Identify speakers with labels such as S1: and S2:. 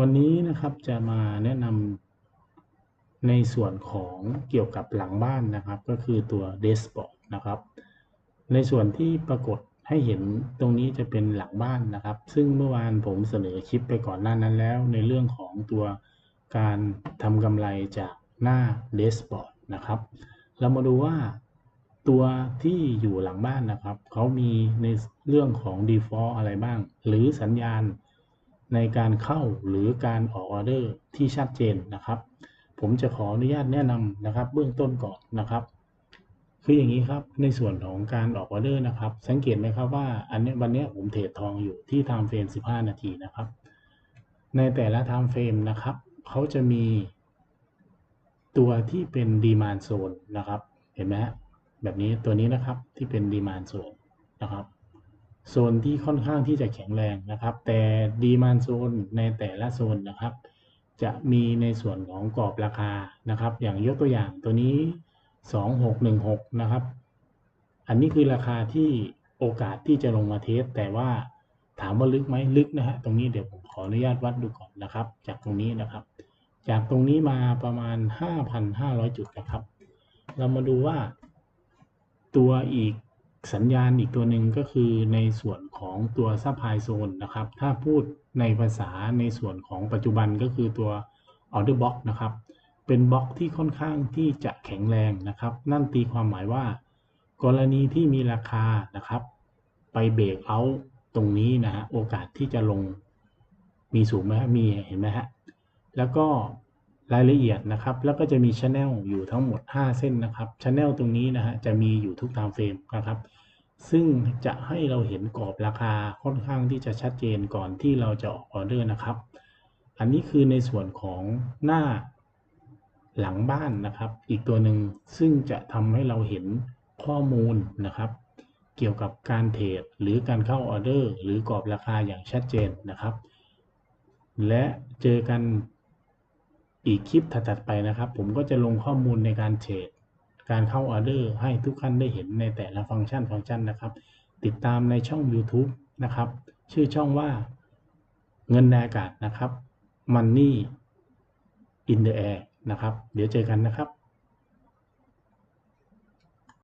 S1: วันนี้นะครับจะมาแนะนำในส่วนของเกี่ยวกับหลังบ้านนะครับ ก็คือตัวเดสบอร์ดนะครับ ในส่วนที่ปรากฏให้เห็นตรงนี้จะเป็นหลังบ้านนะครับ ซึ่งเมื่อวานผมเสนอคลิปไปก่อนหน้านั้นแล้ว ในเรื่องของตัวการทำกำไรจากหน้าเดสบอร์ดนะครับ เรามาดูว่าตัวที่อยู่หลังบ้านนะครับ เขามีในเรื่องของ default อะไรบ้าง หรือสัญญาณ ในการเข้าหรือการออกออเดอร์ที่ชัดเจนนะครับ ผมจะขออนุญาตแนะนำนะครับ เบื้องต้นก่อนนะครับ คืออย่างนี้ครับในส่วนของการออกออเดอร์นะครับ สังเกตไหมครับว่าอันนี้วันนี้ผมเทรดทองอยู่ที่ time frame 15 นาทีนะครับ ในแต่ละ time frame นะครับเขาจะมีตัวที่เป็น demand zone นะครับ เห็นไหมฮะแบบนี้ตัวนี้นะครับที่เป็น demand zone นะครับ โซนที่ค่อนข้างที่จะแข็งแรงนะครับ แต่ดีมานโซนในแต่ละโซนนะครับ จะมีในส่วนของกรอบราคานะครับ อย่างยกตัวอย่างตัวนี้ 2616 นะครับ อันนี้คือราคาที่โอกาสที่จะลงมาเทสแต่ว่าถามว่าลึกไหมลึกนะฮะตรงนี้เดี๋ยวผมขออนุญาตวัดดูก่อนนะครับ จากตรงนี้นะครับ จากตรงนี้มาประมาณ 5,500 จุดนะครับ เรามาดูว่าตัวอีก สัญญาณอีกตัวหนึ่งก็คือในส่วนของตัวซัพพลายโซนนะครับ ถ้าพูดในภาษาในส่วนของปัจจุบันก็คือตัว order box นะครับ เป็นบล็อกที่ค่อนข้างที่จะแข็งแรงนะครับ นั่นตีความหมายว่า กรณีที่มีราคานะครับ ไปเบรกเอาตรงนี้นะฮะโอกาสที่จะลงมีสูงไหมฮะมีเห็นไหมฮะแล้วก็ รายละเอียดนะครับ แล้วก็จะมีช anel อยู่ทั้งหมด 5 เส้นนะครับช anel ตรงนี้นะฮะจะมีอยู่ทุกตามเฟรมนะครับ ซึ่งจะให้เราเห็นกรอบราคาค่อนข้างที่จะชัดเจนก่อนที่เราจะออกออเดอร์นะครับ อันนี้คือในส่วนของหน้าหลังบ้านนะครับ อีกตัวหนึ่งซึ่งจะทำให้เราเห็นข้อมูลนะครับ เกี่ยวกับการเทรดหรือการเข้าออเดอร์ หรือกรอบราคาอย่างชัดเจนนะครับ และเจอกัน อีกคลิปถัดไปนะครับ ผมก็จะลงข้อมูลในการเทรดการเข้าออเดอร์ให้ทุกท่านได้เห็นในแต่ละฟังก์ชันฟังก์ชันนะครับ ติดตามในช่อง YouTube นะครับ ชื่อช่องว่าเงินในอากาศนะครับ Money in the air นะครับ เดี๋ยวเจอกันนะครับ